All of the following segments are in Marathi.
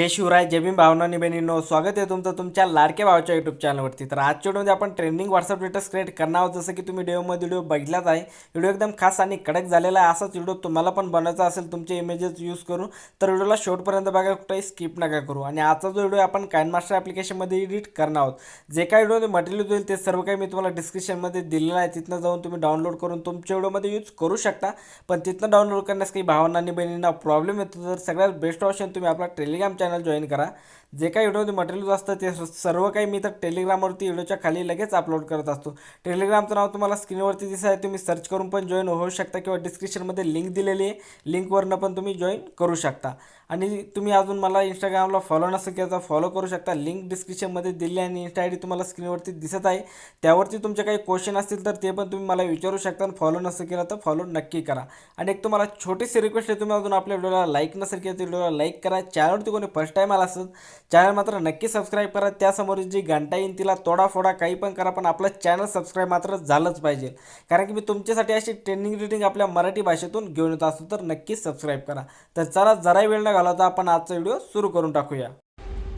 जय शिवराय जय भीम भावना बहिणींनो. स्वागत आहे तुमचं तुमच्या लाडक्या भावाच्या यूट्यूब चॅनलवरती तर आजच्या व्हिडिओमध्ये आपण ट्रेंडिंग व्हॉट्सअप स्टेटस क्रिएट करणार आहोत. जसं की तुम्ही व्हिडिओमध्ये व्हिडिओ बघितलाच आहे. व्हिडिओ एकदम खास आणि कडक झालेला आहे. असाच व्हिडिओ तुम्हाला पण बनवायचा असेल तुमचे इमेजेस यूज करून तर व्हिडिओला शेवटपर्यंत बघा कुठेही स्किप नका करू. आणि आजचा जो व्हिडिओ आपण काइन मास्टर ॲप्लिकेशनमध्ये एडिट करणार आहोत. जे काही व्हिडिओमध्ये मटेरियल होईल ते सर्व काही मी तुम्हाला डिस्क्रिप्शनमध्ये दिलेलं आहे. तिथनं जाऊन तुम्ही डाउनलोड करून तुमच्या व्हिडिओमध्ये यूज करू शकता. पण तिथनं डाउनलोड करण्यास काही भावना आणि बहिणींना प्रॉब्लेम येतो. तर सगळ्यात बेस्ट ऑप्शन तुम्ही आपला टेलिग्राम चॅनल जॉईन करा. जे काही व्हिडिओमध्ये मटेरियल असतं ते सर्व काही मी तर टेलिग्रामवरती व्हिडिओच्या खाली लगेच अपलोड करत असतो. टेलिग्रामचं नाव तुम्हाला स्क्रीनवरती दिसत आहे तुम्ही सर्च करून पण जॉईन होऊ शकता किंवा डिस्क्रिप्शनमध्ये लिंक दिलेली आहे. लिंकवरनं पण तुम्ही जॉईन करू शकता. आणि तुम्ही अजून मला इंस्टाग्रामला फॉलो नसेल केला तर फॉलो करू शकता. लिंक डिस्क्रिप्शनमध्ये दिली आणि इंस्टा आय डी तुम्हाला स्क्रीनवरती दिसत आहे. त्यावरती तुमचे काही क्वेश्चन असतील तर ते पण तुम्ही मला विचारू शकता आणि फॉलो नसेल केलं तर फॉलो नक्की करा. आणि एक तुम्हाला छोटीशी रिक्वेस्ट आहे तुम्ही अजून आपल्या व्हिडिओला लाईक नसेल केलं तर व्हिडिओला लाईक करा. चॅनलवरती कोणी फर्स्ट टाईम आला असेल चॅनल मात्र नक्की सबस्क्राईब करा. त्यासमोर जी घंटा येईल तिला तोडा फोडा काही पण करा पण आपलं चॅनल सबस्क्राईब मात्र झालंच पाहिजे. कारण की मी तुमच्यासाठी अशी ट्रेनिंग रिडिंग आपल्या मराठी भाषेतून घेऊन येत असतो तर नक्की सबस्क्राईब करा. तर चला जरा वेळ न घालवता आपण आजचा व्हिडिओ सुरू करून टाकूया.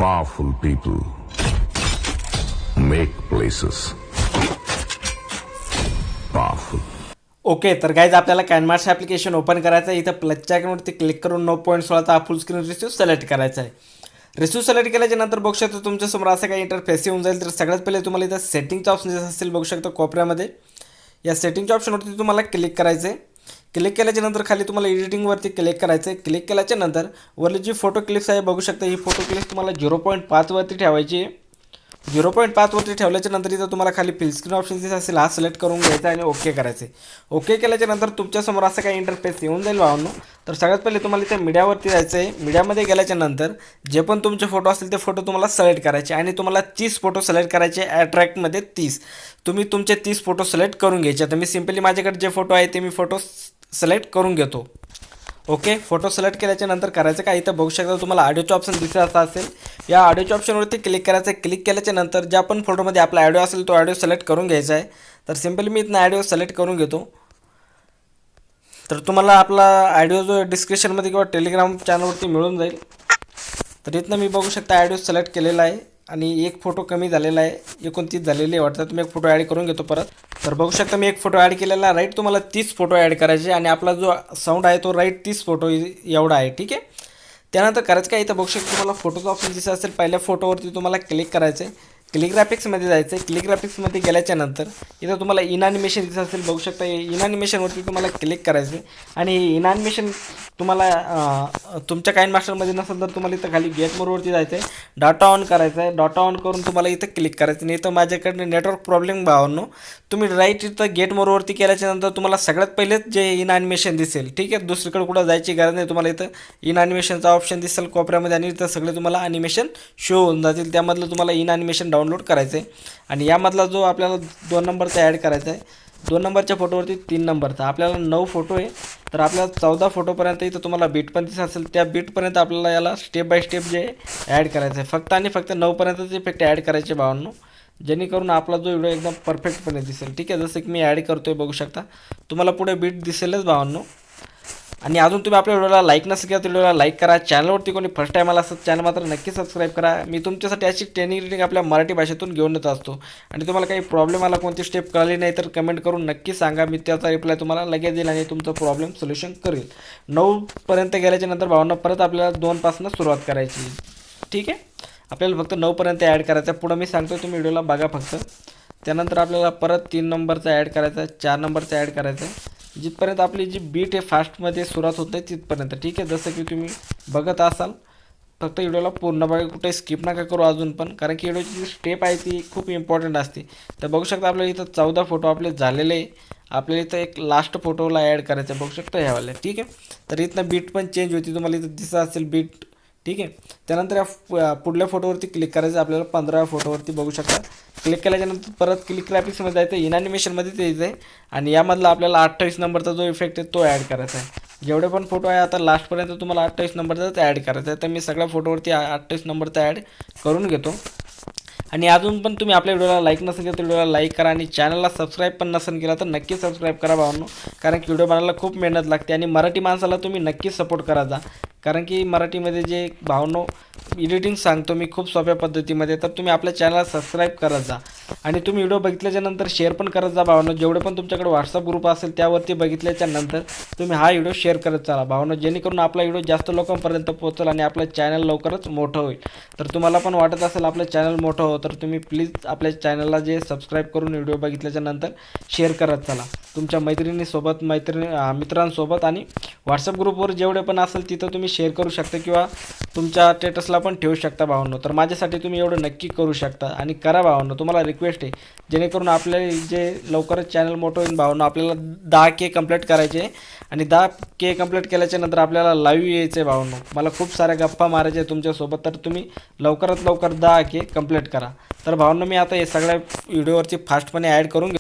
Powerful people make places. Powerful. Okay तर गाईज आपल्याला कॅनमार्स ॲप्लिकेशन ओपन करायचं आहे. इथं प्लसच्या आयकॉनवरती क्लिक करून नऊ पॉईंट सोळाचा फुल स्क्रीन रिसिव्ह सिलेक्ट करायचा आहे. रिसिव्ह सिलेक्ट केल्याच्यानंतर बघू शकता तुमच्यासमोर असं काही इंटरफेस येऊन जाईल. तर सगळ्यात पहिले तुम्हाला इथं सेटिंगचा ऑप्शन दिसत असेल बघू शकता कोपऱ्यामध्ये. या सेटिंगच्या ऑप्शनवरती तुम्हाला क्लिक करायचं आहे क्लिक केल्याच्यानंतर खाली तुम्हाला एडिटिंगवरती क्लिक करायचं आहे क्लिक केल्याच्यानंतर वरली जी फोटो क्लिप्स आहे बघू शकता ही फोटो क्लिप्स तुम्हाला झिरो पॉईंट पाचवरती ठेवायची आहे. झिरो पॉईंट पाचवरती ठेवल्याच्या नंतर इथं तुम्हाला खाली फिलस्क्रीन ऑप्शन दिसत असेल हा सिलेक्ट करून घ्यायचा आणि ओके करायचे. ओके केल्याच्यानंतर तुमच्यासमोर असं काही इंटरफेस येऊन जाईल भावांनो. तर सगळ्यात पहिले तुम्हाला इथे मीडियावरती जायचं आहे. मीडियामध्ये गेल्याच्यानंतर जे पण तुमचे फोटो असतील ते फोटो तुम्हाला सिलेक्ट करायचे आणि तुम्हाला तीस फोटो सिलेक्ट करायचे ॲट्रॅक्टमध्ये तीस. तुम्ही तुमचे तीस फोटो सिलेक्ट करून घ्यायचे. तर मी सिम्पली माझ्याकडे जे फोटो आहे ते मी फोटो सिलेक्ट करून घेतो. ओके फोटो सिलेक्ट केल्याच्यानंतर करायचं काय? इथं बघू शकता तुम्हाला ऑडिओचं ऑप्शन दिसत असं असेल. या ऑडिओच्या ऑप्शनवरती क्लिक करायचं. आहे क्लिक केल्याच्यानंतर ज्या पण फोटोमध्ये आपला ऑडिओ असेल तो ऑडिओ सिलेक्ट करून घ्यायचा आहे. तर सिम्पली मी इथनं ऑडिओ सिलेक्ट करून घेतो. तर तुम्हाला आपला ऑडिओ जो डिस्क्रिप्शनमध्ये किंवा टेलिग्राम चॅनलवरती मिळून जाईल. तर इथनं मी बघू शकता ऑडिओ सिलेक्ट केलेला आहे. आणि एक फोटो कमी झालेला आहे. एकोणतीस झालेली आहे वाटतं. तुम्ही एक फोटो ॲड करून घेतो परत. तर बघू शकता मी एक फोटो ॲड केलेला. राईट तुम्हाला तीस फोटो ॲड करायचे आणि आपला जो साऊंड आहे तो राईट तीस फोटो एवढा आहे. ठीक आहे? त्यानंतर करायचं काय? इथं बघू शकता तुम्हाला फोटोचा ऑप्शन दिसत असेल. पहिल्या फोटोवरती तुम्हाला क्लिक करायचं आहे क्लिक ग्राफिक्समध्ये जायचं आहे क्लिक ग्राफिक्समध्ये गेल्याच्यानंतर इथं तुम्हाला इनॅनिमेशन दिसत असेल बघू शकता. इनॅनिमेशनवरती तुम्हाला क्लिक करायचं आहे आणि इनॲनिमेशन तुम्हाला तुमच्या काइन मास्टरमध्ये नसेल तर तुम्हाला इथं खाली गेट मोडवरती जायचं आहे डाटा ऑन करायचं आहे डाटा ऑन करून तुम्हाला इथं क्लिक करायचं नाही इथं माझ्याकडनं नेटवर्क प्रॉब्लेम भावांनो. तुम्ही राईट इथं गेट मोडवरती केल्याच्यानंतर तुम्हाला सगळ्यात पहिलेच जे इन ॲनिमेशन दिसेल ठीक आहे? दुसरीकडे कुठं जायची गरज नाही. तुम्हाला इथं इनॅनिमेशनचा ऑप्शन दिसेल कोपऱ्यामध्ये आणि इथं सगळे तुम्हाला ॲनिमेशन शो होऊन जातील. त्यामधलं तुम्हाला इन डाऊन डाउनलोड करायचं आहे आणि यामधला जो आपल्याला दोन नंबरचा ॲड करायचा आहे दोन नंबरच्या फोटोवरती तीन नंबरचा. आपल्याला नऊ फोटो आहे तर आपल्याला चौदा फोटोपर्यंत इथं तुम्हाला बीट पण दिसत असेल. त्या बीटपर्यंत आपल्याला याला स्टेप बाय स्टेप जे ॲड करायचं आहे. फक्त आणि फक्त नऊपर्यंतच इफेक्ट ॲड करायचे भावांनो. जेणेकरून आपला जो व्हिडिओ एकदम परफेक्टपणे दिसेल. ठीक आहे जसं की मी ॲड करतो आहे बघू शकता. तुम्हाला पुढे बीट दिसेलच भावांनो. आणि अजून तुम्ही आपल्या व्हिडिओला लाईक नसेल केला तर व्हिडिओला लाईक करा. चॅनलवरती कोणी फर्स्ट टाईम आला असं चॅनल मात्र नक्की सबस्क्राईब करा. मी तुमच्यासाठी अशी ट्रेनिंग रिटिंग आपल्या मराठी भाषेतून घेऊन येत असतो. आणि तुम्हाला काही प्रॉब्लेम आला कोणती स्टेप कळली नाही तर कमेंट करून नक्की सांगा. मी त्याचा रिप्लाय तुम्हाला लगेच देईल आणि तुमचं प्रॉब्लेम सोल्युशन करेल. नऊपर्यंत गेल्याच्यानंतर भावना परत आपल्याला दोनपासून सुरुवात करायची. ठीक आहे? आपल्याला फक्त नऊपर्यंत ॲड करायचं. आहे पुढं मी सांगतो तुम्ही व्हिडिओला बघा फक्त. त्यानंतर आपल्याला परत तीन नंबरचा ॲड करायचा आहे चार नंबरचा ॲड करायचा. आहे जिथपर्यंत आपली जी बीट आहे फास्टमध्ये सुरुवात होते तिथपर्यंत. ठीक आहे जसं की तुम्ही बघत असाल फक्त व्हिडिओला पूर्ण बघा कुठे स्किप नका करू अजून पण कारण की व्हिडिओची जी स्टेप आहे ती खूप इम्पॉर्टंट असते. तर बघू शकता आपल्याला इथं चौदा फोटो आपले झालेले आहे. आपल्याला इथं एक लास्ट फोटोला ॲड करायचं आहे. बघू शकता ह्यावाले. ठीक आहे? तर इथनं बीट पण चेंज होती. तुम्हाला इथं दिसत असेल बीट ठीक आहे. त्यानंतर या पुढल्या फोटोवरती क्लिक करायचं आपल्याला पंधरा फोटोवरती बघू शकता क्लिक केल्याच्यानंतर परत क्लिक ग्राफिक्समध्ये जायचं इन ॲनिमेशनमध्ये ते यायचं आहे आणि यामधला आपल्याला अठ्ठावीस नंबरचा जो इफेक्ट आहे तो ॲड करायचा आहे. जेवढे पण फोटो आहे आता लास्टपर्यंत तुम्हाला अठ्ठावीस नंबरचाच ॲड करायचा आहे. तर मी सगळ्या फोटोवरती अठ्ठावीस नंबरचा ॲड करून घेतो. आणि अजून पण तुम्ही आपल्या व्हिडिओला लाईक नसेल केलं तर व्हिडिओला लाईक करा. आणि चॅनलला सबस्क्राईब पण नसेल केला तर नक्की सबस्क्राईब करा भावांनो. कारण की व्हिडिओ बनायला खूप मेहनत लागते. आणि मराठी माणसाला तुम्ही नक्की सपोर्ट करा जा. कारण की मराठीमध्ये जे भावनो एडिटिंग सांगतो मी खूप सोप्या पद्धतीमध्ये तर तुम्ही आपल्या चॅनलला सबस्क्राईब करत जा. आणि तुम्ही व्हिडिओ बघितल्याच्या नंतर शेअर पण करत जा भावनो. जेवढे पण तुमच्याकडे व्हॉट्सअप ग्रुप असेल त्यावरती बघितल्याच्या नंतर तुम्ही हा व्हिडिओ शेअर करत चला भावनो. जेणेकरून आपला व्हिडिओ जास्त लोकांपर्यंत पोहोचेल आणि आपलं चॅनल लवकरच मोठं होईल. तर तुम्हाला पण वाटत असेल आपलं चॅनल मोठं हो तर तुम्ही प्लीज आपल्या चॅनलला जे सबस्क्राईब करून व्हिडिओ बघितल्याच्या नंतर शेअर करत चला. तुमच्या मैत्रिणीसोबत मैत्रिणी मित्रांसोबत आणि व्हॉट्सअप ग्रुपवर जेवढे पण असेल तिथं तुम्ही शेअर करू शकता किंवा तुमच्या स्टेटसला पण ठेवू शकता भावांनो. तर माझ्यासाठी तुम्ही एवढं नक्की करू शकता आणि करा भावांनो. तुम्हाला रिक्वेस्ट आहे जेणेकरून आपले जे लवकरच चॅनल मोठं होईल भावांनो आपल्याला दहा के कंप्लीट करायचे आणि दहा के कंप्लीट केल्याच्यानंतर आपल्याला लाईव्ह यायचं आहे भावांनो. मला खूप साऱ्या गप्पा मारायच्या आहे तुमच्यासोबत तर तुम्ही लवकरात लवकर दहा के कंप्लीट करा. तर भावांनो मी आता हे सगळ्या व्हिडिओवरती फास्टपणे ॲड करून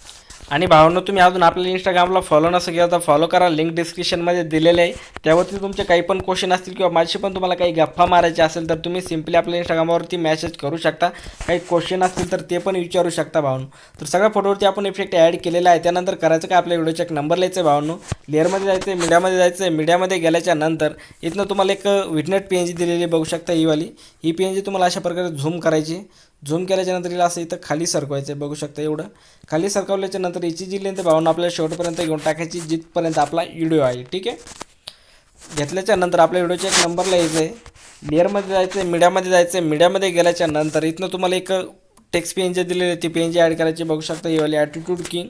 आणि भावांनो तुम्ही अजून आपल्या इंस्टाग्रामला फॉलो नसेल केलं तर फॉलो करा. लिंक डिस्क्रिप्शनमध्ये दिलेले आहे. त्यावरती तुमचे काही पण क्वेश्चन असतील किंवा माझी पण तुम्हाला काही गप्पा मारायचे असेल तर तुम्ही सिम्पली आपल्या इंस्टाग्रामवरती मॅसेज करू शकता. काही क्वेश्चन असतील तर ते पण विचारू शकता भावनो. तर सगळ्या फोटोवरती आपण इफेक्ट ॲड केलेला आहे. त्यानंतर करायचं काय? आपल्या व्हिडिओचा एक नंबर लिहायचं आहे भावनो. लेअरमध्ये जायचं आहे मीडियामध्ये जायचं आहे मीडियामध्ये गेल्याच्यानंतर इथनं तुम्हाला एक विटनेट पी एन जी दिलेली बघू शकता ही वाली. ही पी एन जी तुम्हाला अशा प्रकारे झूम करायची. झूम केल्याच्यानंतर हिला असं इथं खाली सरकवायचं आहे बघू शकता एवढं. खाली सरकवल्याच्या नंतर याची जी लेंथ भावना आपल्याला शेवटपर्यंत घेऊन टाकायची जिथपर्यंत आपला व्हिडिओ आहे ठीक आहे? घेतल्याच्या नंतर आपल्या व्हिडिओच्या एक नंबरला यायचं आहे लेअरमध्ये जायचं आहे मीडियामध्ये जायचं आहे मीडियामध्ये गेल्याच्यानंतर इथनं तुम्हाला एक टेक्स्ट पी एन जी दिलेली आहे. ती पी एन जी ॲड करायची बघू शकता. ही वाली ॲटिट्यूड किंग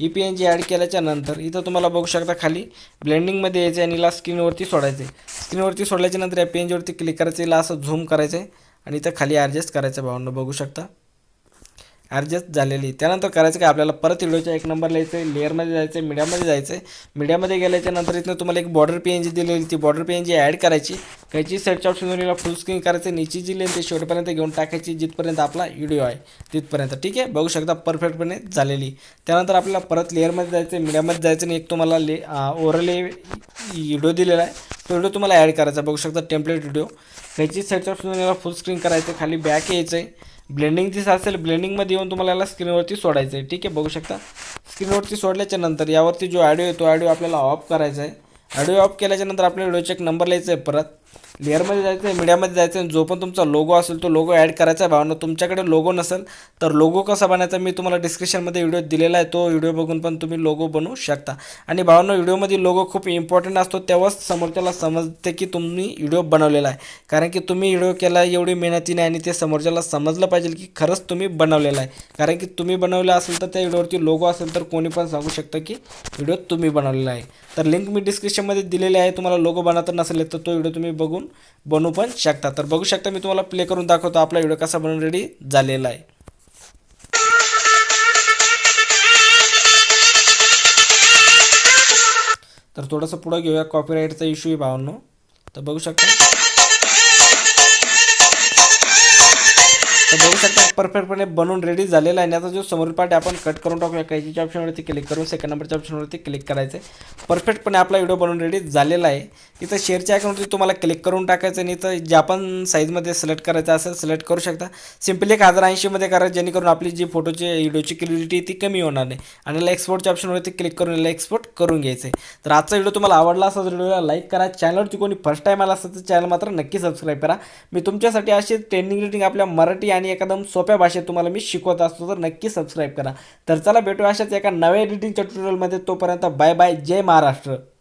ही पी एन जी ॲड केल्याच्यानंतर इथं तुम्हाला बघू शकता खाली ब्लेंडिंगमध्ये यायचं आहे आणि हिला स्क्रीनवरती सोडायचं आहे स्क्रीनवरती सोडल्याच्या नंतर या पी एन जीवरती क्लिक करायचं हिला असं झूम करायचं आहे आणि इथं खाली ॲडजस्ट करायचं भावनं बघू शकता. ॲडजस्ट झालेली. त्यानंतर करायचं काय? आपल्याला परत इडोच्या एक नंबरला यायचं आहे लेअरमध्ये जायचं आहे मीडियामध्ये जायचं आहे मीडियामध्ये गेल्याच्यानंतर इथनं तुम्हाला एक बॉर्डर पी एन जी दिलेली ती border P N G add करायची. कायची सेटच्या ऑप्शनला फुल स्क्रीन करायचं. नीची जी लेन ते शेवटपर्यंत घेऊन टाकायची जिथपर्यंत आपला व्हिडिओ आहे तिथपर्यंत. ठीक आहे? बघू शकता परफेक्टपणे झालेली. त्यानंतर आपल्याला परत लेअरमध्ये जायचं आहे मीडियामध्ये जायचं आणि एक तुम्हाला ले ओरली व्हिडिओ दिलेला आहे. तो व्हिडिओ तुम्हाला ॲड करायचा बघू शकता टेम्पलेट व्हिडिओ कायची सेटच्या ऑप्शनला फुल स्क्रीन करायचं. खाली बॅक यायचं आहे ब्लेंडिंग दिस असेल ब्लेंडिंगमध्ये येऊन तुम्हाला याला स्क्रीनवरती सोडायचं आहे ठीक आहे बघू शकता. स्क्रीनवरती सोडल्याच्या नंतर यावरती जो ऑडिओ आहे तो ऑडिओ आपल्याला ऑफ करायचा आहे ऑडिओ ऑफ केल्याच्यानंतर आपल्याला आपल्या व्हिडिओचे नंबर लिहायचं आहे परत. लेअरमध्ये जायचं आहे मीडियामध्ये जायचं आहे जो पण तुमचा लोगो असेल तो लोगो ॲड करायचा आहे भावना. तुमच्याकडे लोगो नसेल तर लोगो कसा बनायचा मी तुम्हाला डिस्क्रिप्शनमध्ये व्हिडिओ दिलेला आहे तो व्हिडिओ बघून पण तुम्ही लोगो बनवू शकता. आणि भावना व्हिडिओमध्ये लोगो खूप इम्पॉर्टंट असतो तेव्हाच समोरच्याला समजते की तुम्ही व्हिडिओ बनवलेला आहे. कारण की तुम्ही व्हिडिओ केला एवढी मेहनतीने आणि ते समोरच्याला समजलं पाहिजे की खरंच तुम्ही बनवलेला आहे. कारण की तुम्ही बनवला असेल तर त्या व्हिडिओवरती लोगो असेल तर कोणी पण सांगू शकतं की व्हिडिओ तुम्ही बनवलेला आहे. तर लिंक मी डिस्क्रिप्शनमध्ये दिलेली आहे तुम्हाला लोगो बनवता नसेल तर तो व्हिडिओ तुम्ही बघून बनवू पण शकता. तर बघू शकता मी तुम्हाला प्ले करून दाखवतो आपला व्हिडिओ कसा बनवून रेडी झालेला आहे. तर थोडंसं पुढं घेऊया. कॉपीराईटचा इश्यू आहे भावांनो. तर बघू शकता. तर बघू शकता परफेक्टपणे बनवून रेडी झालेला आहे आणि आता जो समोरील पार्ट आपण कट करून टाकूया. कैचीच्या ऑप्शनवरती क्लिक करून सेकंड नंबरच्या ऑप्शनवरती क्लिक करायचं आहे परफेक्टपणे आपला व्हिडिओ बनवून रेडी झालेला आहे. इथं शेअरच्या अकाउंटवरती तुम्हाला क्लिक करून टाकायचं आणि इथं ज्या पण साईजमध्ये सिलेक्ट करायचं असेल सिलेक्ट करू शकता. सिम्पली एक हजार ऐंशीमध्ये करा जेणेकरून आपली जी फोटोची व्हिडिओची क्लिअरिटी ती कमी होणार नाही. आणि एक्सपोर्टच्या ऑप्शनवरती क्लिक करून एक्सपोर्ट करून घ्यायचं आहे तर आजचा व्हिडिओ तुम्हाला आवडला असा व्हिडिओला लाईक करा. चॅनलवरती कोणी फर्स्ट टाईम आला असेल तर चॅनल मात्र नक्की सबस्क्राईब करा. मी तुमच्यासाठी अशी ट्रेनिंग रिटिंग आपल्या मराठी आणि एकदम सोप्या भाषेत तुम्हाला मी शिकवत असतो तर नक्की सबस्क्राईब करा. तर चला भेटू अशाच एका नव्या एडिटिंगच्या ट्युटोरियलमध्ये तोपर्यंत बाय बाय जय महाराष्ट्र.